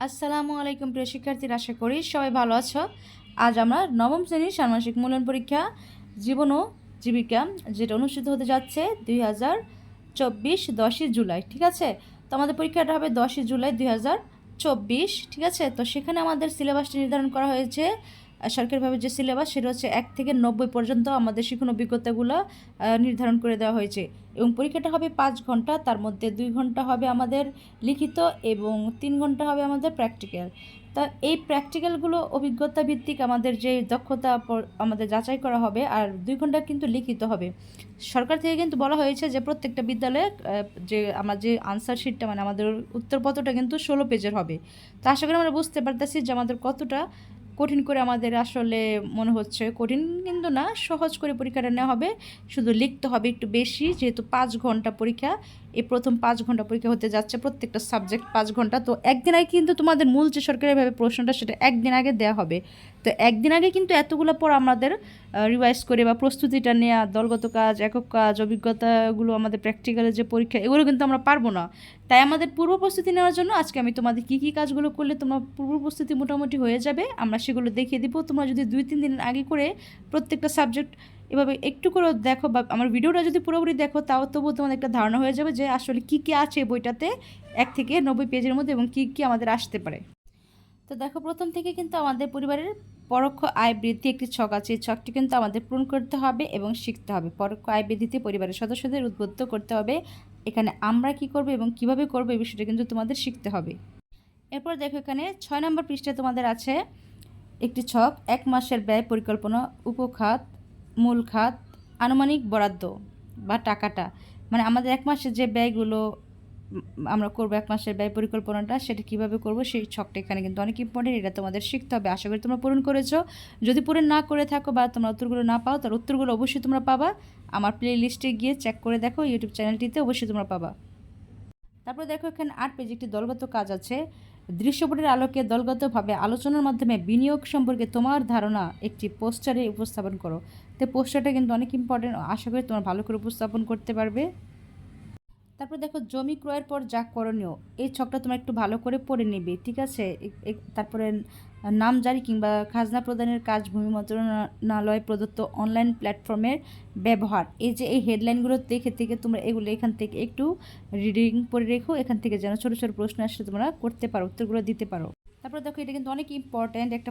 আসসালামু আলাইকুম প্রিয় শিক্ষার্থীরা, আশা করি সবাই ভালো আছো। আজ আমরা নবম শ্রেণির ষান্মাসিক মূল্যায়ন পরীক্ষা জীবন ও জীবিকা, যেটা অনুষ্ঠিত হতে যাচ্ছে দুই হাজার চব্বিশ দশই জুলাই, ঠিক আছে? তো আমাদের পরীক্ষাটা হবে দশই জুলাই দুই হাজার চব্বিশ, ঠিক আছে? তো সেখানে আমাদের সিলেবাসটি নির্ধারণ করা হয়েছে সরকারিভাবে যে সিলেবাস, সেটা হচ্ছে এক থেকে নব্বই পর্যন্ত আমাদের শিক্ষণ অভিজ্ঞতাগুলো নির্ধারণ করে দেওয়া হয়েছে। এবং পরীক্ষাটা হবে পাঁচ ঘণ্টা, তার মধ্যে দুই ঘণ্টা হবে আমাদের লিখিত এবং তিন ঘণ্টা হবে আমাদের প্র্যাকটিক্যাল তা এই প্র্যাকটিক্যালগুলো অভিজ্ঞতা ভিত্তিক আমাদের যে দক্ষতা আমাদের যাচাই করা হবে, আর দুই ঘণ্টা কিন্তু লিখিত হবে। সরকার থেকে কিন্তু বলা হয়েছে যে প্রত্যেকটা বিদ্যালয়ে যে আমার যে আনসার শিটটা মানে আমাদের উত্তরপত্রটা কিন্তু ষোলো পেজের হবে। তা আশা করি আমরা বুঝতে পারতেছি যে আমাদের কতটা কঠিন করে আমাদের আসলে মনে হচ্ছে। কঠিন কিন্তু না, সহজ করে পরীক্ষাটা নেওয়া হবে। শুধু লিখতে হবে একটু বেশি, যেহেতু পাঁচ ঘণ্টা পরীক্ষা। এই প্রথম পাঁচ ঘণ্টা পরীক্ষা হতে যাচ্ছে প্রত্যেকটা সাবজেক্ট পাঁচ ঘণ্টা। তো একদিন আগে কিন্তু তোমাদের মূল যে সরকারিভাবে প্রশ্নটা সেটা একদিন আগে দেওয়া হবে। তো একদিন আগে কিন্তু এতগুলো পর আমাদের রিভাইজ করে বা প্রস্তুতিটা নেওয়া দলগত কাজ, একক কাজ, অভিজ্ঞতাগুলো আমাদের প্র্যাকটিক্যালের যে পরীক্ষা, এগুলো কিন্তু আমরা পারব না। তাই আমাদের পূর্ব প্রস্তুতি নেওয়ার জন্য আজকে আমি তোমাদের কী কী কাজগুলো করলে তোমার পূর্ব প্রস্তুতি মোটামুটি হয়ে যাবে, আমরা সেগুলো দেখিয়ে দিব। তোমরা যদি দুই, তিন দিন আগে করে প্রত্যেকটা সাবজেক্ট এভাবে একটু করে দেখো বা আমার ভিডিওটা যদি পুরোপুরি দেখো, তাও তবুও তোমাদের একটা ধারণা হয়ে যাবে যে আসলে কী কী আছে বইটাতে এক থেকে নব্বই পেজের মধ্যে এবং কী কী আমাদের আসতে পারে। তো দেখো, প্রথম থেকে কিন্তু আমাদের পরিবারের পরোক্ষ আয় বৃদ্ধি একটি ছক আছে। এই ছকটি কিন্তু আমাদের পূরণ করতে হবে এবং শিখতে হবে। পরোক্ষ আয় বৃদ্ধিতে পরিবারের সদস্যদের উদ্বুদ্ধ করতে হবে। এখানে আমরা কি করব এবং কীভাবে করব এই বিষয়টা কিন্তু তোমাদের শিখতে হবে। এরপর দেখো, এখানে ছয় নম্বর পৃষ্ঠায় তোমাদের আছে। একটি ছক, এক মাসের ব্যয় পরিকল্পনা, উপখাত মূল খাত আনুমানিক বরাদ্দ বা টাকাটা। মানে আমাদের এক মাসের যে ব্যয়গুলো আমরা করব এক মাসের ব্যয় পরিকল্পনাটা, সেটা কীভাবে করব সেই ছকটা এখানে কিন্তু অনেক ইম্পর্টেন্ট এটা তোমাদের শিখতে হবে। আশা করি তোমরা পূরণ করেছ। যদি পূরণ না করে থাকো বা তোমরা উত্তরগুলো না পাও তার উত্তরগুলো অবশ্যই তোমরা পাবা। আমার প্লে লিস্টে গিয়ে চেক করে দেখো ইউটিউব চ্যানেলটিতে অবশ্যই তোমরা পাবা। তারপরে দেখো এখানে আট পেজ একটি দলগত কাজ আছে। দৃশ্যপটের আলোকে দলগতভাবে আলোচনার মাধ্যমে বিনিয়োগ সম্পর্কে তোমার ধারণা একটি পোস্টারে উপস্থাপন করো। তো পোস্টারটা কিন্তু অনেক ইম্পর্টেন্ট আশা করি তোমরা ভালো করে উপস্থাপন করতে পারবে। তারপর দেখো, জমি ক্রয়ের পর যা করণীয়, এই ছকটা তোমরা একটু ভালো করে পড়ে নিবে, ঠিক আছে? তারপরে নাম জারি কিংবা খাজনা প্রদানের কাজ, ভূমি মন্ত্রণালয়, প্রদত্ত অনলাইন প্ল্যাটফর্মের ব্যবহার, এই যে এই হেডলাইনগুলো দেখে থেকে তোমরা এগুলো এখান থেকে একটু রিডিং পড়ে রেখো, এখান থেকে যেন ছোটো ছোটো প্রশ্ন আসলে তোমরা করতে পারো, উত্তরগুলো দিতে পারো। তারপর দেখো, এটা কিন্তু অনেক ইম্পর্ট্যান্ট একটা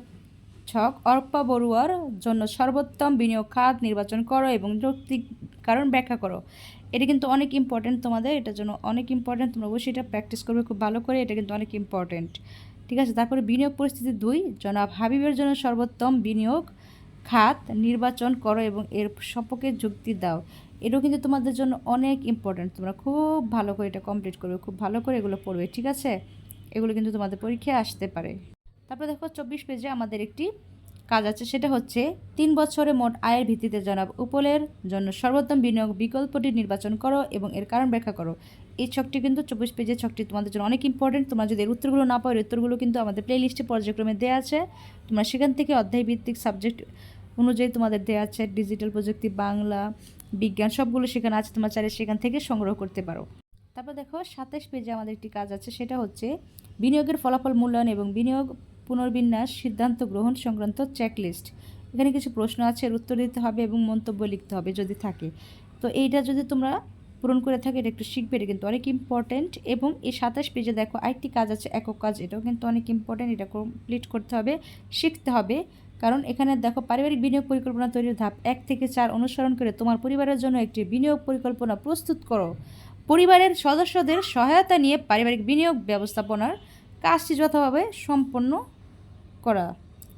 ছক অর্পা বড়ুয়ার জন্য সর্বোত্তম বিনিয়োগ খাত নির্বাচন করো এবং যৌক্তিক কারণ ব্যাখ্যা করো। এটা কিন্তু অনেক ইম্পর্ট্যান্ট তোমাদের, এটার জন্য অনেক ইম্পর্ট্যান্ট তোমরা অবশ্যই এটা প্র্যাকটিস করবে খুব ভালো করে, এটা কিন্তু অনেক ইম্পর্ট্যান্ট ঠিক আছে, তারপরে বিনিয়োগ পরিস্থিতি দুই, জনাব হাবিবের জন্য সর্বোত্তম বিনিয়োগ খাত নির্বাচন করো এবং এর সম্পর্কে যুক্তি দাও। এটাও কিন্তু তোমাদের জন্য অনেক ইম্পর্ট্যান্ট তোমরা খুব ভালো করে এটা কমপ্লিট করবে, খুব ভালো করে এগুলো পড়বে, ঠিক আছে? এগুলো কিন্তু তোমাদের পরীক্ষায় আসতে পারে। তারপরে দেখো চব্বিশ পেজে আমাদের একটি কাজ আছে, সেটা হচ্ছে তিন বছরে মোট আয়ের ভিত্তিতে জনাব উপলের জন্য সর্বোত্তম বিনিয়োগ বিকল্পটি নির্বাচন করো এবং এর কারণ ব্যাখ্যা করো। এই ছকটি কিন্তু চব্বিশ পেজের ছকটি তোমাদের জন্য অনেক ইম্পর্টেন্ট তোমরা যদি এর উত্তরগুলো না পাও, এর উত্তরগুলো কিন্তু আমাদের প্লে লিস্টে পর্যায়ক্রমে দেওয়া আছে। তোমরা সেখান থেকে অধ্যায় ভিত্তিক সাবজেক্ট অনুযায়ী তোমাদের দেওয়া আছে ডিজিটাল প্রযুক্তি, বাংলা, বিজ্ঞান, সবগুলো সেখানে আছে। তোমরা চাইলে সেখান থেকে সংগ্রহ করতে পারো। তারপর দেখো সাতাশ পেজে আমাদের একটি কাজ আছে, সেটা হচ্ছে বিনিয়োগের ফলাফল মূল্যায়ন এবং বিনিয়োগ পুনর্বিন্যাস সিদ্ধান্ত গ্রহণ সংক্রান্ত চেকলিস্ট এখানে কিছু প্রশ্ন আছে, এর উত্তর দিতে হবে এবং মন্তব্য লিখতে হবে যদি থাকে। তো এইটা যদি তোমরা পূরণ করে থাকে, এটা একটু শিখবে, এটা কিন্তু অনেক ইম্পর্ট্যান্ট এবং এই সাতাশ পেজে দেখো আরেকটি কাজ আছে, একক কাজ, এটাও কিন্তু অনেক ইম্পর্ট্যান্ট এটা কমপ্লিট করতে হবে, শিখতে হবে। কারণ এখানে দেখো পারিবারিক বিনিয়োগ পরিকল্পনা তৈরির ধাপ এক থেকে চার অনুসরণ করে তোমার পরিবারের জন্য একটি বিনিয়োগ পরিকল্পনা প্রস্তুত করো। পরিবারের সদস্যদের সহায়তা নিয়ে পারিবারিক বিনিয়োগ ব্যবস্থাপনার কাজটি যথাভাবে সম্পন্ন করা।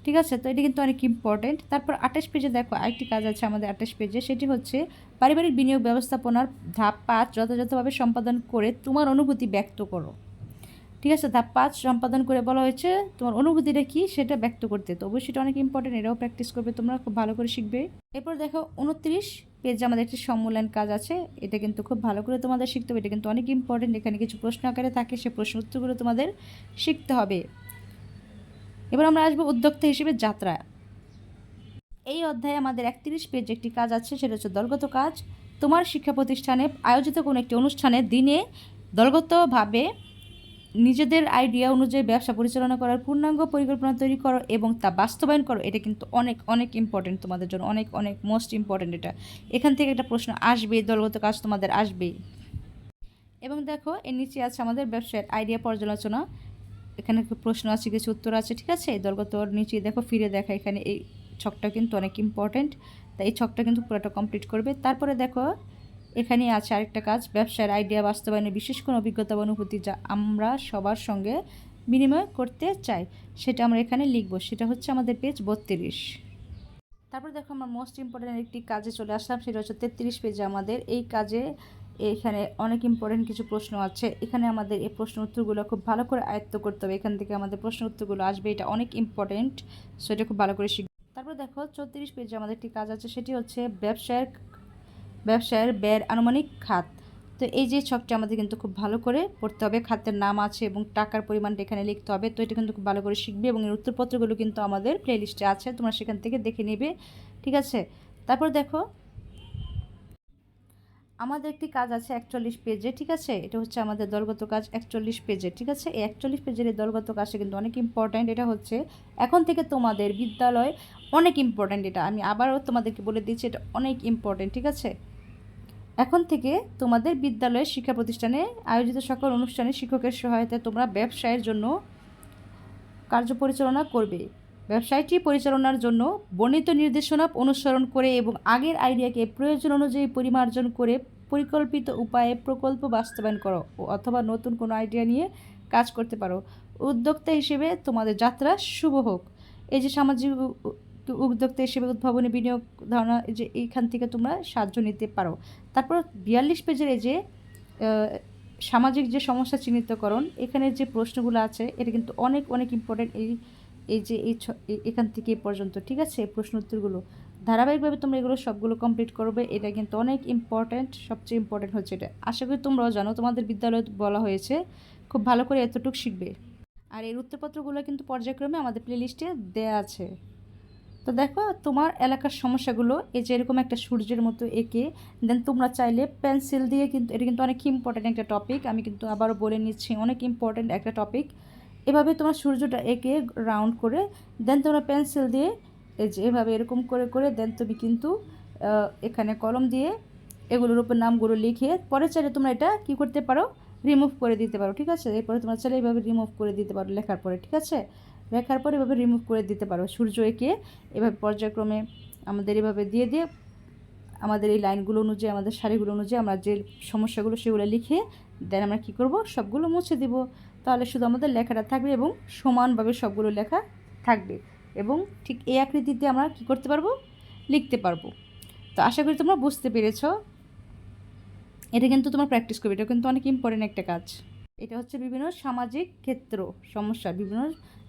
ঠিক আছে? তো এটা কিন্তু অনেক ইম্পর্টেন্ট তারপর আঠাশ পেজে দেখো, আরেকটি কাজ আছে আমাদের আঠাশ পেজে। সেটি হচ্ছে পারিবারিক বিনিয়োগ ব্যবস্থাপনার ধাপ পাঁচ যথাযথভাবে সম্পাদন করে তোমার অনুভূতি ব্যক্ত করো। ঠিক আছে? ধাপ পাঁচ সম্পাদন করে বলা হয়েছে, তোমার অনুভূতিটা কী সেটা ব্যক্ত করতে। তো অবশ্যই এটা অনেক ইম্পর্টেন্ট এটাও প্র্যাকটিস করবে, তোমরা খুব ভালো করে শিখবে। এরপর দেখো, উনত্রিশ পেজ আমাদের একটি সম্মূল্যায়ন কাজ আছে। এটা কিন্তু খুব ভালো করে তোমাদের শিখতে হবে। এটা কিন্তু অনেক ইম্পর্টেন্ট এখানে কিছু প্রশ্ন আকারে থাকে, সে প্রশ্ন উত্তরগুলো তোমাদের শিখতে হবে। এবার আমরা আসব উদ্যোক্তা হিসেবে যাত্রা এই অধ্যায়ে আমাদের একত্রিশ পেজ একটি কাজ আছে, সেটা হচ্ছে দলগত কাজ। তোমার শিক্ষা প্রতিষ্ঠানে আয়োজিত কোনো একটি অনুষ্ঠানে দিনে দলগতভাবে নিজেদের আইডিয়া অনুযায়ী ব্যবসা পরিচালনা করার পূর্ণাঙ্গ পরিকল্পনা তৈরি করো এবং তা বাস্তবায়ন করো। এটা কিন্তু অনেক অনেক ইম্পর্টেন্ট তোমাদের জন্য, অনেক অনেক মোস্ট ইম্পর্টেন্ট এটা। এখান থেকে একটা প্রশ্ন আসবে দলগত কাজ তোমাদের আসবেই। এবং দেখো, এর নিচে আছে আমাদের ব্যবসায়ের আইডিয়া পর্যালোচনা। এখানে প্রশ্ন আছে, কিছু উত্তর আছে, ঠিক আছে? দলগত ওর নিচে দেখো, ফিরে দেখা, এখানে এই ছকটা কিন্তু অনেক ইম্পর্টেন্ট তাই এই ছকটা কিন্তু পুরোটা কমপ্লিট করবে। তারপরে দেখো, এখানে আছে আরেকটা কাজ, ব্যবসার আইডিয়া বাস্তবায়নে বিশেষ কোনো অভিজ্ঞতা বা অনুভূতি যা আমরা সবার সঙ্গে বিনিময় করতে চাই, সেটা আমরা এখানে লিখব। সেটা হচ্ছে আমাদের পেজ বত্রিশ। তারপর দেখো, আমরা মোস্ট ইম্পর্টেন্ট একটি কাজে চলে আসলাম, সেটা হচ্ছে তেত্রিশ পেজে আমাদের। এই কাজে এখানে অনেক ইম্পর্টেন্ট কিছু প্রশ্ন আছে। এখানে আমাদের এই প্রশ্ন উত্তরগুলো খুব ভালো করে আয়ত্ত করতে হবে। এখান থেকে আমাদের প্রশ্ন উত্তরগুলো আসবে, এটা অনেক ইম্পর্টেন্ট সো এটা খুব ভালো করে শিখবে তারপর দেখো, চৌত্রিশ পেজে আমাদের একটি কাজ আছে, সেটি হচ্ছে ব্যবসায়ের ব্যবসায়ের ব্যয়ের আনুমানিক খাত। তো এই যে ছকটা আমাদের কিন্তু খুব ভালো করে পড়তে হবে, খাতের নাম আছে এবং টাকার পরিমাণটা এখানে লিখতে হবে, তো এটা কিন্তু খুব ভালো করে শিখবে এবং এর উত্তরপত্রগুলো কিন্তু আমাদের প্লেলিস্টে আছে, তোমরা সেখান থেকে দেখে নেবে, ঠিক আছে? তারপর দেখো আমাদের একটি কাজ আছে একচল্লিশ পেজে, ঠিক আছে? এটা হচ্ছে আমাদের দলগত কাজ, একচল্লিশ পেজে, ঠিক আছে? এই একচল্লিশ পেজের এই দলগত কাজটা কিন্তু অনেক ইম্পর্ট্যান্ট এটা হচ্ছে এখন থেকে তোমাদের বিদ্যালয় অনেক ইম্পর্ট্যান্ট এটা। আমি আবারও তোমাদেরকে বলে দিচ্ছি, এটা অনেক ইম্পর্ট্যান্ট ঠিক আছে? এখন থেকে তোমাদের বিদ্যালয়ের শিক্ষা প্রতিষ্ঠানে আয়োজিত সকল অনুষ্ঠানে শিক্ষকের সহায়তায় তোমরা ব্যবসায়ের জন্য কার্য পরিচালনা করবে। ব্যবসায়টি পরিচালনার জন্য বর্ণিত নির্দেশনা অনুসরণ করে এবং আগের আইডিয়াকে প্রয়োজন অনুযায়ী পরিমার্জন করে পরিকল্পিত উপায়ে প্রকল্প বাস্তবায়ন করো অথবা নতুন কোনো আইডিয়া নিয়ে কাজ করতে পারো। উদ্যোক্তা হিসেবে তোমাদের যাত্রা শুভ হোক। এই যে সামাজিক উদ্যোক্তা হিসেবে উদ্ভাবনী বিনিয়োগ ধারণা যে এইখান থেকে তোমরা সাহায্য নিতে পারো। তারপর বিয়াল্লিশ পেজের এই যে সামাজিক যে সমস্যা চিহ্নিতকরণ, এখানে যে প্রশ্নগুলো আছে, এটা কিন্তু অনেক অনেক ইম্পর্টেন্ট এই এই যে এই এখান থেকে পর্যন্ত, ঠিক আছে? প্রশ্ন উত্তরগুলো ধারাবাহিকভাবে তোমরা এগুলো সবগুলো কমপ্লিট করবে। এটা কিন্তু অনেক ইম্পর্ট্যান্ট সবচেয়ে ইম্পর্ট্যান্ট হচ্ছে এটা। আশা করি তোমরাও জানো, তোমাদের বিদ্যালয়ে বলা হয়েছে, খুব ভালো করে এতটুকু শিখবে। আর এর উত্তরপত্রগুলো কিন্তু পর্যায়ক্রমে আমাদের প্লেলিস্টে দেয়া আছে। তো দেখো, তোমার এলাকার সমস্যাগুলো, এই যে এরকম একটা সূর্যের মতো এঁকে দেন তোমরা চাইলে পেন্সিল দিয়ে কিন্তু, এটা কিন্তু অনেক ইম্পর্ট্যান্ট একটা টপিক আমি কিন্তু আবারও বলে নিচ্ছি, অনেক ইম্পর্ট্যান্ট একটা টপিক এভাবে তোমার সূর্যটা এঁকে রাউন্ড করে দেন তোমরা পেন্সিল দিয়ে, এই যে এভাবে এরকম করে করে দেন তুমি কিন্তু এখানে কলম দিয়ে এগুলোর উপর নামগুলো লিখে পরে চাইলে তোমরা এটা কি করতে পারো? রিমুভ করে দিতে পারো, ঠিক আছে? এরপরে তোমরা চাইলে এইভাবে রিমুভ করে দিতে পারো লেখার পরে, ঠিক আছে? লেখার পরে এভাবে রিমুভ করে দিতে পারো সূর্য এঁকে। এভাবে পর্যায়ক্রমে আমাদের এভাবে দিয়ে দিয়ে আমাদের এই লাইনগুলো অনুযায়ী, আমাদের শাড়িগুলো অনুযায়ী আমরা যে সমস্যাগুলো সেগুলো লিখে দেন আমরা কী করব? সবগুলো মুছে দিব। তাহলে শুধু আমাদের লেখাটা থাকবে এবং সমানভাবে সবগুলো লেখা থাকবে এবং ঠিক এই আকৃতিতে আমরা কী করতে পারব? লিখতে পারব। তো আশা করি তোমরা বুঝতে পেরেছ। এটা কিন্তু তোমার প্র্যাকটিস করবে। এটা কিন্তু অনেক ইম্পর্টেন্ট একটা কাজ। এটা হচ্ছে বিভিন্ন সামাজিক ক্ষেত্র সমস্যা, বিভিন্ন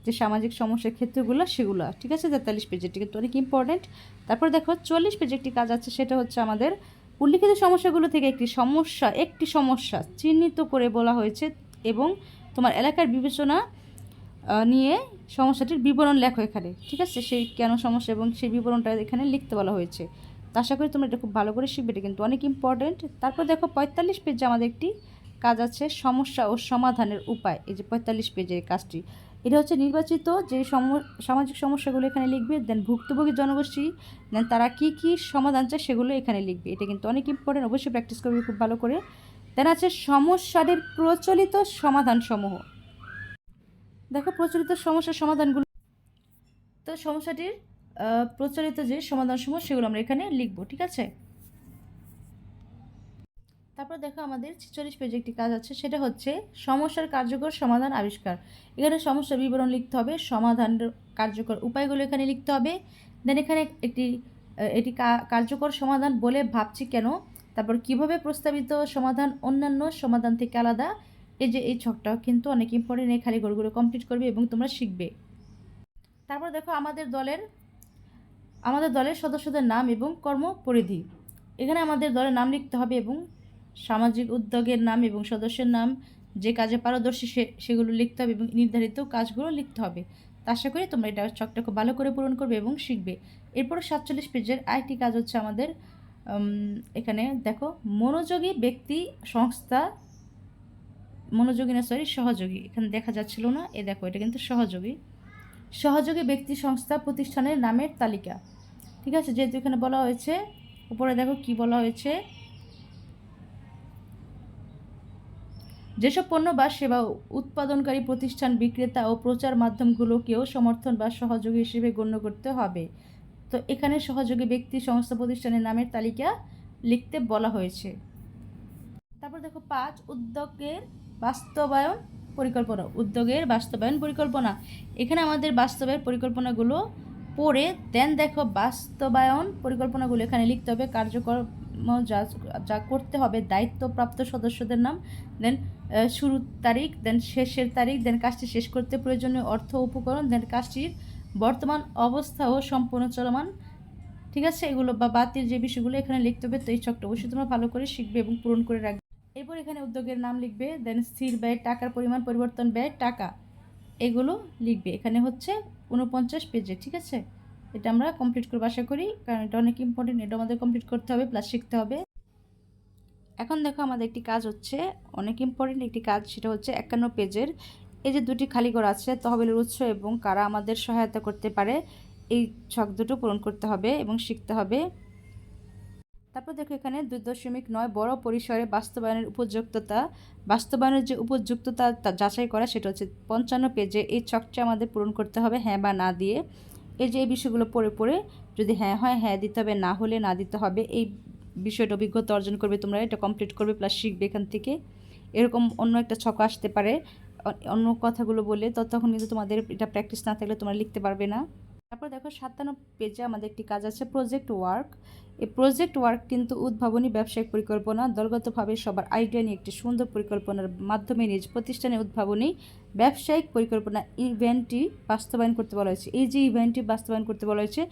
যে সামাজিক সমস্যার ক্ষেত্রগুলো, সেগুলো। ঠিক আছে? তেতাল্লিশ পেজ এটি কিন্তু অনেক ইম্পর্টেন্ট তারপর দেখো, চল্লিশ পেজে একটি কাজ আছে, সেটা হচ্ছে আমাদের উল্লিখিত সমস্যাগুলো থেকে একটি সমস্যা একটি সমস্যা চিহ্নিত করে বলা হয়েছে এবং তোমার এলাকার বিবেচনা নিয়ে সমস্যাটির বিবরণ লেখো এখানে। ঠিক আছে? সেই কেন সমস্যা এবং সেই বিবরণটা এখানে লিখতে বলা হয়েছে। তো আশা করি তোমরা এটা খুব ভালো করে শিখবে। এটা কিন্তু অনেক ইম্পর্টেন্ট তারপর দেখো পঁয়তাল্লিশ পেজে আমাদের একটি কাজ আছে সমস্যা ও সমাধানের উপায়। এই যে পঁয়তাল্লিশ পেজের কাজটি। এটা হচ্ছে নির্বাচিত যে সামাজিক সমস্যাগুলো এখানে লিখবে দেন ভুক্তভোগী জনগোষ্ঠী দেন তারা কী কী সমাধান চায় সেগুলো এখানে লিখবে। এটা কিন্তু অনেক ইম্পর্টেন্ট অবশ্যই প্র্যাকটিস করবে খুব ভালো করে। দেন আছে সমস্যাদের প্রচলিত সমাধানসমূহ। দেখো প্রচলিত সমস্যার সমাধানগুলো তো সমস্যাটির প্রচলিত যে সমাধানসমূহ সেগুলো আমরা এখানে লিখব, ঠিক আছে? তারপর দেখো আমাদের ছেচল্লিশ পেজে একটি কাজ আছে, সেটা হচ্ছে সমস্যার কার্যকর সমাধান আবিষ্কার। এখানে সমস্যার বিবরণ লিখতে হবে, সমাধান কার্যকর উপায়গুলো এখানে লিখতে হবে। দেন এখানে একটি এটি কার্যকর সমাধান বলে ভাবছি কেন? তারপর কীভাবে প্রস্তাবিত সমাধান অন্যান্য সমাধান থেকে আলাদা? এই যে, এই ছকটা কিন্তু অনেক ইম্পর্টেন্ট এই খালি গড়গুলো কমপ্লিট করবে এবং তোমরা শিখবে। তারপর দেখো আমাদের দলের আমাদের দলের সদস্যদের নাম এবং কর্ম পরিধি এখানে আমাদের দলের নাম লিখতে হবে এবং সামাজিক উদ্যোগের নাম এবং সদস্যের নাম, যে কাজে পারদর্শী সে, সেগুলো লিখতে হবে এবং নির্ধারিত কাজগুলো লিখতে হবে। তা আশা করি তোমরা এটা ছকটা খুব ভালো করে পূরণ করবে এবং শিখবে। এরপর সাতচল্লিশ পেজের আরেকটি কাজ হচ্ছে আমাদের এখানে দেখো, মনোযোগী ব্যক্তি সংস্থা, মনোযোগী না সরি সহযোগী। এখানে দেখা যাচ্ছিল না, এ দেখো, এটা কিন্তু সহযোগী। সহযোগী ব্যক্তি সংস্থা প্রতিষ্ঠানের নামের তালিকা। ঠিক আছে, যেহেতু এখানে বলা হয়েছে, উপরে দেখো কি বলা হয়েছে। যেসব পণ্য বা সেবা উৎপাদনকারী প্রতিষ্ঠান, বিক্রেতা ও প্রচার মাধ্যমগুলোকেও সমর্থন বা সহযোগী হিসেবে গণ্য করতে হবে। তো এখানে সহযোগী ব্যক্তি সংস্থা প্রতিষ্ঠানের নামের তালিকা লিখতে বলা হয়েছে। তারপর দেখো, পাঁচ, উদ্যোগের বাস্তবায়ন পরিকল্পনা। উদ্যোগের বাস্তবায়ন পরিকল্পনা। এখানে আমাদের বাস্তবের পরিকল্পনাগুলো পড়ে দেন দেখো বাস্তবায়ন পরিকল্পনাগুলো এখানে লিখতে হবে। কার্যক্রম যা যা করতে হবে, দায়িত্বপ্রাপ্ত সদস্যদের নাম দেন শুরুর তারিখ দেন শেষের তারিখ দেন কাজটি শেষ করতে প্রয়োজনীয় অর্থ, উপকরণ দেন কাজটির বর্তমান অবস্থাও সম্পূর্ণ চলমান। ঠিক আছে? এগুলো বা বাতিল যে বিষয়গুলো এখানে লিখতে হবে, তো এই ছকটা অবশ্যই তোমরা ভালো করে শিখবে এবং পূরণ করে রাখবে। এরপর এখানে উদ্যোগের নাম লিখবে দেন স্থির ব্যয়, টাকার পরিমাণ, পরিবর্তন ব্যয়, টাকা। এগুলো লিখবে। এখানে হচ্ছে উনপঞ্চাশ পেজে, ঠিক আছে? এটা আমরা কমপ্লিট করব, আশা করি, কারণ এটা অনেক ইম্পর্টেন্ট এটা আমাদের কমপ্লিট করতে হবে প্লাস শিখতে হবে। এখন দেখো আমাদের একটি কাজ হচ্ছে, অনেক ইম্পর্টেন্ট একটি কাজ, সেটা হচ্ছে একান্ন পেজের এই যে দুটি খালি ঘর আছে, তহবিলের উৎস এবং কারা আমাদের সহায়তা করতে পারে, এই ছক দুটো পূরণ করতে হবে এবং শিখতে হবে। তারপর দেখো এখানে দুই দশমিক নয় বড় পরিসরে বাস্তবায়নের উপযুক্ততা। বাস্তবায়নের যে উপযুক্ততা যাচাই করা, সেটা হচ্ছে পঞ্চান্ন পেজে এই ছকটা আমাদের পূরণ করতে হবে হ্যাঁ বা না দিয়ে। এই যে এই বিষয়গুলো পড়ে পড়ে যদি হ্যাঁ হয় হ্যাঁ দিতে হবে, না হলে না দিতে হবে, এই বিষয়টা অভিজ্ঞতা অর্জন করবে তোমরা, এটা কমপ্লিট করবে প্লাস শিখবে এখান থেকে। এরকম অন্য একটা ছক আসতে পারে। অন্য কথাগুলো বলে, তো তখন কিন্তু তোমাদের এটা প্র্যাকটিস না থাকলে তোমরা লিখতে পারবে না। তারপর দেখো সাতান্ন পেজে আমাদের একটি কাজ আছে প্রজেক্ট ওয়ার্ক এই প্রজেক্ট ওয়ার্ক কিন্তু উদ্ভাবনী ব্যবসায়িক পরিকল্পনা, দলগতভাবে সবার আইডিয়া নিয়ে একটি সুন্দর পরিকল্পনার মাধ্যমে নিজ প্রতিষ্ঠানে উদ্ভাবনী ব্যবসায়িক পরিকল্পনা ইভেন্টটি বাস্তবায়ন করতে বলা হয়েছে। এই যে ইভেন্টটি বাস্তবায়ন করতে বলা হয়েছে,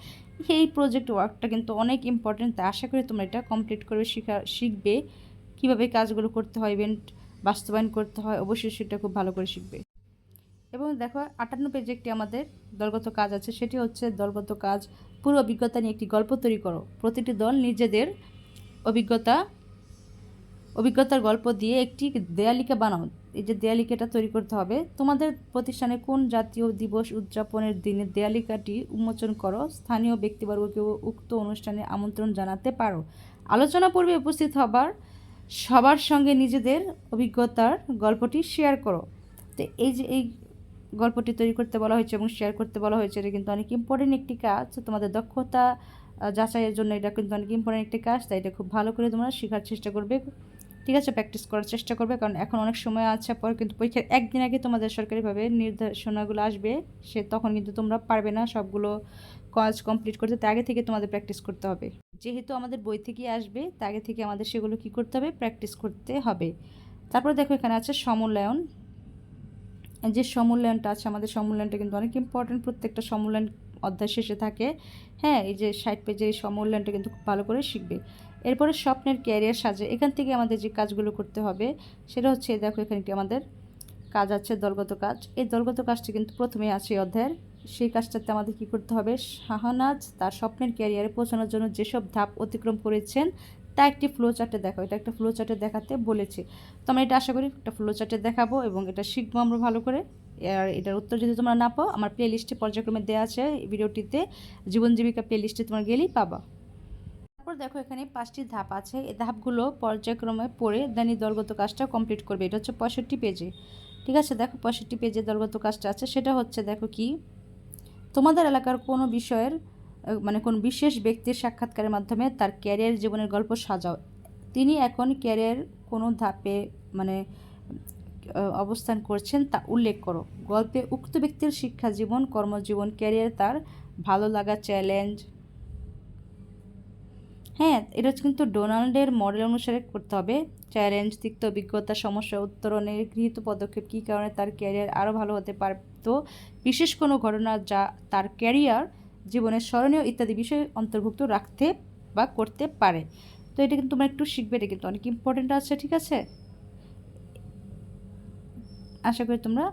এই প্রজেক্ট ওয়ার্কটা কিন্তু অনেক ইম্পর্টেন্ট তাই আশা করি তোমরা এটা কমপ্লিট করে শিখা, শিখবে। কীভাবে কাজগুলো করতে হয় ইভেন্ট বাস্তবায়ন করতে হয়, অবশ্যই সেটা খুব ভালো করে শিখবে। এবং দেখো, আটান্ন পেজে একটি আমাদের দলগত কাজ আছে, সেটি হচ্ছে দলগত কাজ, পুরো অভিজ্ঞতা নিয়ে একটি গল্প তৈরি করো। প্রতিটি দল নিজেদের অভিজ্ঞতা, অভিজ্ঞতার গল্প দিয়ে একটি দেয়ালিকা বানাও। এই যে দেয়ালিকাটা তৈরি করতে হবে, তোমাদের প্রতিষ্ঠানে কোন জাতীয় দিবস উদযাপনের দিনে দেয়ালিকাটি উন্মোচন করো? স্থানীয় ব্যক্তিবর্গকে উক্ত অনুষ্ঠানে আমন্ত্রণ জানাতে পারো। আলোচনা পূর্বে উপস্থিত হবার সবার সঙ্গে নিজেদের অভিজ্ঞতার গল্পটি শেয়ার করো। তো এই যে, এই গল্পটি তৈরি করতে বলা হয়েছে এবং শেয়ার করতে বলা হয়েছে, এটা কিন্তু অনেক ইম্পর্টেন্ট একটি কাজ। তোমাদের দক্ষতা যাচাইয়ের জন্য এটা কিন্তু অনেক ইম্পর্টেন্ট একটি কাজ, তাই এটা খুব ভালো করে তোমরা শেখার চেষ্টা করবে। ঠিক আছে প্র্যাকটিস করার চেষ্টা করবে, কারণ এখন অনেক সময় আছে, পর কিন্তু পরীক্ষার একদিন আগে তোমাদের সরকারিভাবে নির্দেশনাগুলো আসবে, সে তখন কিন্তু তোমরা পারবে না সবগুলো কাজ কমপ্লিট করতে তাই আগে থেকে তোমাদের প্র্যাকটিস করতে হবে। যেহেতু আমাদের বই থেকে আসবে তা আগে থেকে আমাদের সেগুলো কি করতে হবে? প্র্যাকটিস করতে হবে। তারপর দেখো এখানে আছে সমূল্যায়ন যে সমূল্যায়নটা আছে, আমাদের সমূল্যায়নটা কিন্তু অনেক ইম্পর্টেন্ট প্রত্যেকটা সমূল্যায়ন অধ্যায় শেষে থাকে। হ্যাঁ এই যে ষাট পেজে এই সমূল্যায়নটা কিন্তু ভালো করে শিখবে। এরপরে স্বপ্নের ক্যারিয়ার সাজে, এখান থেকে আমাদের যে কাজগুলো করতে হবে, সেটা হচ্ছে, দেখো এখানে আমাদের কাজ আছে, দলগত কাজ। এই দলগত কাজটি কিন্তু প্রথমেই আছে এই অধ্যায়ের। সেই কাজটাতে আমাদের কি করতে হবে? শাহনাজ তার স্বপ্নের ক্যারিয়ারে পৌঁছানোর জন্য যেসব ধাপ অতিক্রম করেছেন, তা একটি ফ্লো চার্টে দেখো এটা একটা ফ্লো চার্টে দেখাতে বলেছি। তো আমরা এটা আশা করি একটা ফ্লো চার্টে দেখাবো এবং এটা শিখব আমরা ভালো করে। আর এটার উত্তর যদি তোমরা না পাও, আমার প্লে লিস্টে পর্যায়ক্রমে দেওয়া আছে ভিডিওটিতে। জীবন জীবিকা প্লে লিস্টে তোমরা গেলেই পাবা। তারপর দেখো এখানে পাঁচটি ধাপ আছে। এই ধাপগুলো পর্যায়ক্রমে পড়ে দানি দলগত কাজটা কমপ্লিট করবে। এটা হচ্ছে পঁয়ষট্টি পেজে ঠিক আছে? দেখো পঁয়ষট্টি পেজে দলগত কাজটা আছে। সেটা হচ্ছে দেখো কি? তোমাদের এলাকার কোনো বিষয়ের মানে কোন বিশেষ ব্যক্তির সাক্ষাৎকারের মাধ্যমে তার ক্যারিয়ার জীবনের গল্প সাজাও? তিনি এখন ক্যারিয়ার কোনো ধাপে মানে অবস্থান করছেন তা উল্লেখ করো। গল্পে উক্ত ব্যক্তির শিক্ষা জীবন, কর্মজীবন, ক্যারিয়ার তার ভালো লাগা, চ্যালেঞ্জ হ্যাঁ এটা কিন্তু ডোনাল্ডের মডেল অনুসারে করতে হবে। চ্যালেঞ্জ, তিক্ত অভিজ্ঞতা, সমস্যা উত্তরণের গৃহীত পদক্ষেপ কী কারণে তার ক্যারিয়ার আরও ভালো হতে পারত? বিশেষ কোনো ঘটনা যা তার ক্যারিয়ার, জীবনের স্মরণীয় ইত্যাদি বিষয় অন্তর্ভুক্ত রাখতে বা করতে পারে। তো এটা কিন্তু তোমরা একটু শিখবে, এটা কিন্তু অনেক ইম্পর্টেন্ট আছে, ঠিক আছে? আশা করি তোমরা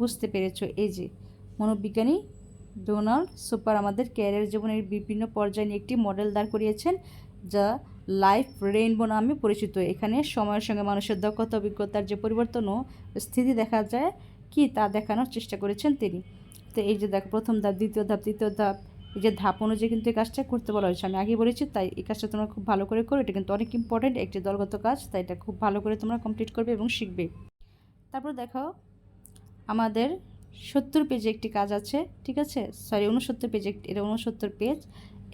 বুঝতে পেরেছ। এই যে, মনোবিজ্ঞানী ডোনাল্ড সুপার আমাদের ক্যারিয়ার জীবনের বিভিন্ন পর্যায়ে একটি মডেল দাঁড় করিয়েছেন, যা লাইফ রেইনবো নামে পরিচিত। এখানে সময়ের সঙ্গে মানুষের দক্ষতা, অভিজ্ঞতার যে পরিবর্তন স্থিতি দেখা যায়, কি তা দেখানোর চেষ্টা করেছেন তিনি। তো এই যে দেখো, প্রথম ধাপ, দ্বিতীয় ধাপ, তৃতীয় ধাপ, এই যে ধাপ অনুযায়ী কিন্তু এই কাজটা করতে বলা হয়েছে। আমি আগে বলেছি, তাই এই কাজটা তোমরা খুব ভালো করে করো। এটা কিন্তু অনেক ইম্পর্টেন্ট একটি দলগত কাজ, তাই এটা খুব ভালো করে তোমরা কমপ্লিট করবে এবং শিখবে। তারপর দেখো, আমাদের সত্তর পেজে একটি কাজ আছে, ঠিক আছে? সরি উনসত্তর পেজে এটা উনসত্তর পেজ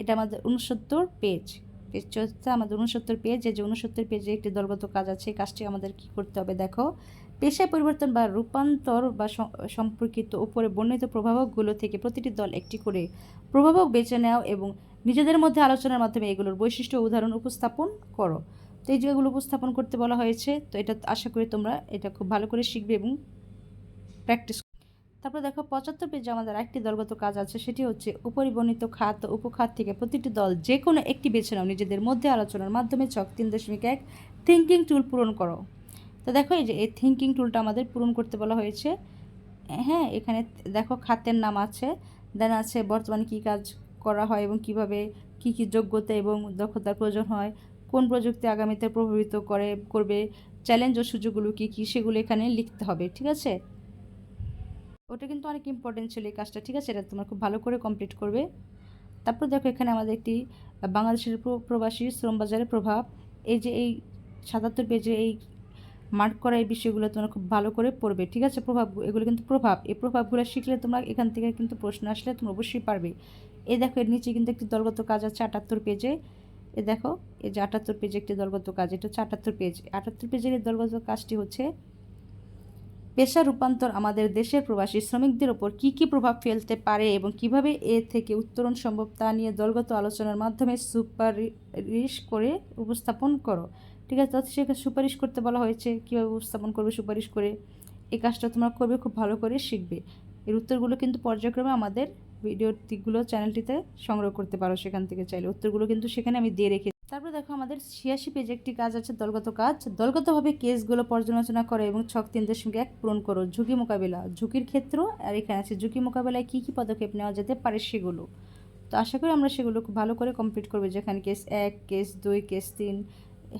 এটা আমাদের উনসত্তর পেজ পেজ চলছে আমাদের উনসত্তর পেজ যে উনসত্তর পেজে একটি দলগত কাজ আছে, এই কাজটি আমাদের কি করতে হবে দেখো? পেশায় পরিবর্তন বা রূপান্তর বা সম্পর্কিত উপরে বর্ণিত প্রভাবকগুলো থেকে প্রতিটি দল একটি করে প্রভাবক বেছে নেও এবং নিজেদের মধ্যে আলোচনার মাধ্যমে এগুলোর বৈশিষ্ট্য উদাহরণ উপস্থাপন করো। তো এই জায়গাগুলো উপস্থাপন করতে বলা হয়েছে, তো এটা আশা করি তোমরা এটা খুব ভালো করে শিখবে এবং প্র্যাকটিস তারপর দেখো, পঁচাত্তর পেজে আমাদের একটি দলগত কাজ আছে, সেটি হচ্ছে উপরিবর্ণিত খাত ও উপখাত থেকে প্রতিটি দল যে কোনো একটি বেছে নাও, নিজেদের মধ্যে আলোচনার মাধ্যমে চক তিন দশমিক এক থিঙ্কিং টুল পূরণ করো। তো দেখো, এই যে এই থিঙ্কিং টুলটা আমাদের পূরণ করতে বলা হয়েছে। হ্যাঁ এখানে দেখো, খাতের নাম আছে, দেন আছে বর্তমানে কী কাজ করা হয় এবং কীভাবে কি কি যোগ্যতা এবং দক্ষতার প্রয়োজন হয়, কোন প্রযুক্তি আগামীতে প্রভাবিত করে, করবে চ্যালেঞ্জ ও সুযোগগুলো কী কী, সেগুলো এখানে লিখতে হবে, ঠিক আছে? ওটা কিন্তু অনেক ইম্পর্টেন্ট ছিল এই কাজটা, ঠিক আছে? এটা তোমরা খুব ভালো করে কমপ্লিট করবে। তারপর দেখো এখানে আমাদের একটি বাংলাদেশের প্র- প্রবাসী শ্রম বাজারের প্রভাব। এই যে এই সাতাত্তর পেজে এই মার্ক করা এই বিষয়গুলো তোমরা খুব ভালো করে পড়বে, ঠিক আছে? প্রভাব, এগুলো কিন্তু প্রভাব। এই প্রভাবগুলো শিখলে তোমরা এখান থেকে কিন্তু প্রশ্ন আসলে তোমরা অবশ্যই পারবে। এই দেখো, এর নিচে কিন্তু একটি দলগত কাজ আছে আটাত্তর পেজে এ। দেখো, এই যে আটাত্তর পেজে একটি দলগত কাজ, এটা হচ্ছে আটাত্তর পেজ আটাত্তর পেজের এই দলগত কাজটি হচ্ছে পেশা রূপান্তর আমাদের দেশের প্রবাসী শ্রমিকদের ওপর কী কী প্রভাব ফেলতে পারে এবং কীভাবে এ থেকে উত্তরণ সম্ভব তা নিয়ে দলগত আলোচনার মাধ্যমে সুপারিশ করে উপস্থাপন করো। ঠিক আছে তাতে সেখানে সুপারিশ করতে বলা হয়েছে। কীভাবে উপস্থাপন করবে, সুপারিশ করে এই কাজটা তোমরা করবে, খুব ভালো করে শিখবে। এর উত্তরগুলো কিন্তু পর্যায়ক্রমে আমাদের ভিডিওটিগুলো চ্যানেলটিতে সংগ্রহ করতে পারো সেখান থেকে চাইলে। উত্তরগুলো কিন্তু সেখানে আমি দিয়ে রেখে তারপর দেখো আমাদের ছিয়াশি পেজে একটি কাজ আছে, দলগত কাজ। দলগতভাবে কেসগুলো পর্যালোচনা করো এবং ছক তিন দশমিক এক পূরণ করো। ঝুঁকি মোকাবিলা। ঝুঁকির ক্ষেত্র, আর এখানে আছে ঝুঁকি মোকাবিলায় কী কী পদক্ষেপ নেওয়া যেতে পারে সেগুলো। তো আশা করি আমরা সেগুলো খুব ভালো করে কমপ্লিট করব, যেখানে কেস এক কেস দুই কেস তিন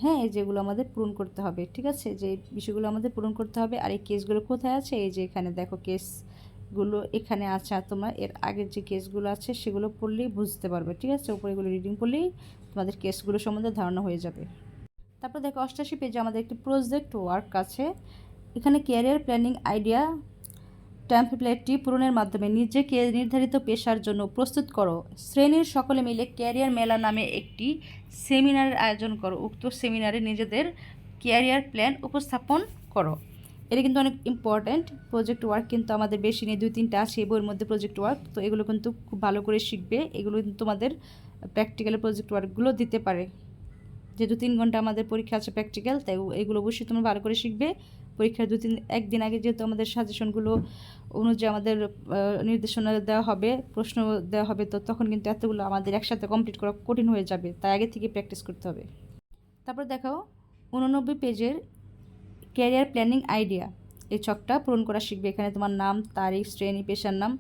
হ্যাঁ এই যেগুলো আমাদের পূরণ করতে হবে, ঠিক আছে? যে বিষয়গুলো আমাদের পূরণ করতে হবে, আর এই কেসগুলো কোথায় আছে? এই যে এখানে দেখো কেসগুলো এখানে আছে, আর তোমরা এর আগের যে কেসগুলো আছে, সেগুলো পড়লেই বুঝতে পারবে, ঠিক আছে? উপরে এগুলো রিডিং পড়লেই তোমাদের কেসগুলো সম্বন্ধে ধারণা হয়ে যাবে। তারপর দেখো, অষ্টাশি পেজে আমাদের একটি প্রজেক্ট ওয়ার্ক আছে। এখানে ক্যারিয়ার প্ল্যানিং আইডিয়া ট্যাম্পলেটটি পূরণের মাধ্যমে নিজেকে নির্ধারিত পেশার জন্য প্রস্তুত করো। শ্রেণির সকলে মিলে ক্যারিয়ার মেলা নামে একটি সেমিনারের আয়োজন করো। উক্ত সেমিনারে নিজেদের ক্যারিয়ার প্ল্যান উপস্থাপন করো। এটা কিন্তু অনেক ইম্পর্ট্যান্ট প্রজেক্ট ওয়ার্ক কিন্তু আমাদের বেশি নেই, দুই তিনটা আছে বইয়ের মধ্যে প্রজেক্ট ওয়ার্ক তো এগুলো কিন্তু খুব ভালো করে শিখবে। এগুলো কিন্তু তোমাদের প্র্যাকটিক্যাল প্রজেক্ট ওয়ার্কগুলো দিতে পারে। যেহেতু তিন ঘণ্টা আমাদের পরীক্ষা আছে প্র্যাকটিক্যাল তাই এগুলো অবশ্যই তোমরা ভালো করে শিখবে। পরীক্ষার দু তিন একদিন আগে যেহেতু আমাদের সাজেশনগুলো অনুযায়ী আমাদের নির্দেশনা দেওয়া হবে, প্রশ্ন দেওয়া হবে, তো তখন কিন্তু এতগুলো আমাদের একসাথে কমপ্লিট করা কঠিন হয়ে যাবে। তাই আগে থেকে প্র্যাকটিস করতে হবে। তারপর দেখাও, উননব্বই পেজের ক্যারিয়ার প্ল্যানিং আইডিয়া এই ছকটা পূরণ করা শিখবে। এখানে তোমার নাম, তারিখ, শ্রেণি, পেশার নাম।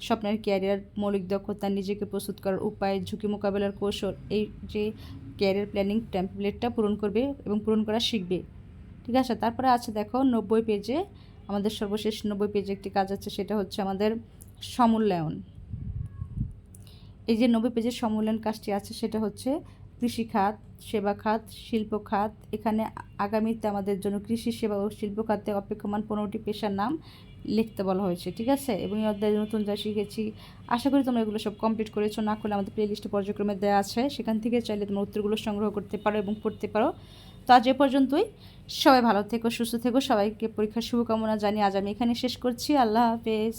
স্বপ্নের ক্যারিয়ার মৌলিক দক্ষতা, নিজেকে প্রস্তুত করার উপায়, ঝুঁকি মোকাবেলার কৌশল, এই যে ক্যারিয়ার প্ল্যানিং টেমপ্লেটটা পূরণ করবে এবং পূরণ করা শিখবে। ঠিক আছে? তারপরে আছে দেখো নব্বই পেজে, আমাদের সর্বশেষ নব্বই পেজে একটি কাজ আছে, সেটা হচ্ছে আমাদের সমূল্যায়ন। এই যে নব্বই পেজের সমূল্যায়ন কাজটি আছে, সেটা হচ্ছে কৃষি খাত, সেবা খাত, শিল্প খাত। এখানে আগামীতে আমাদের জন্য কৃষি, সেবা ও শিল্প খাতে অপেক্ষমান পনেরোটি পেশার নাম। লিখতে বলা হয়েছে, ঠিক আছে? এবং এই অধ্যায়ে নতুন যা শিখেছি, আশা করি তোমরা এগুলো সব কমপ্লিট করেছ। না করলে আমাদের প্লে পর্যক্রমে দেওয়া আছে। সেখান থেকে চাইলে তোমরা উত্তরগুলো সংগ্রহ করতে পারো এবং পড়তে পারো। তো আজ এ পর্যন্তই। সবাই ভালো থেকো, সুস্থ থেকো। সবাইকে পরীক্ষার শুভকামনা জানিয়ে আজ আমি এখানে শেষ করছি। আল্লাহ হাফেজ।